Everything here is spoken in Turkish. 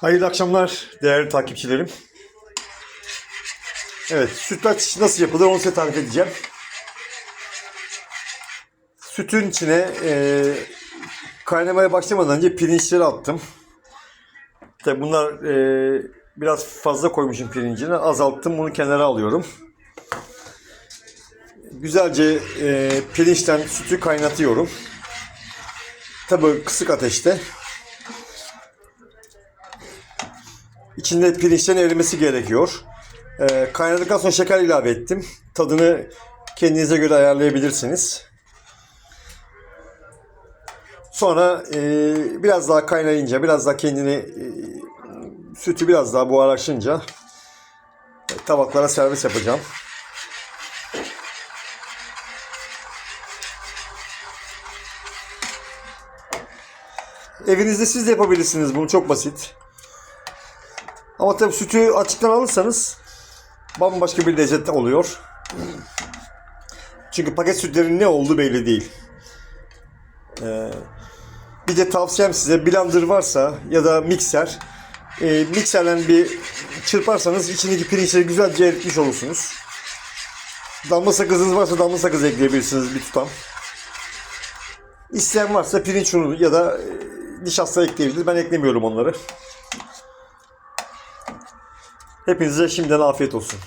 Hayırlı akşamlar değerli takipçilerim. Evet, sütlaç nasıl yapılır onu size tarif edeceğim. Sütün içine e, kaynamaya başlamadan önce pirinçleri attım. Tabi bunlar e, biraz fazla koymuşum pirincini. Azalttım, bunu kenara alıyorum. Güzelce e, pirinçten sütü kaynatıyorum. Tabi kısık ateşte. İçinde pirinçlerin erimesi gerekiyor. Ee, kaynadıktan sonra şeker ilave ettim. Tadını kendinize göre ayarlayabilirsiniz. Sonra e, biraz daha kaynayınca, biraz daha kendini e, sütü biraz daha buharlaşınca e, tabaklara servis yapacağım. Evinizde siz de yapabilirsiniz bunu çok basit. Ama tabii sütü açıktan alırsanız bambaşka bir lezzet oluyor. Çünkü paket sütlerin ne olduğu belli değil. Ee, bir de tavsiyem size blender varsa ya da mikser e, mikserden bir çırparsanız içindeki pirinçleri güzelce eritmiş olursunuz. Damla sakızınız varsa damla sakız ekleyebilirsiniz bir tutam. İsteyen varsa pirinç unu ya da e, nişasta ekleyebilir. Ben eklemiyorum onları. Hepinize şimdiden afiyet olsun.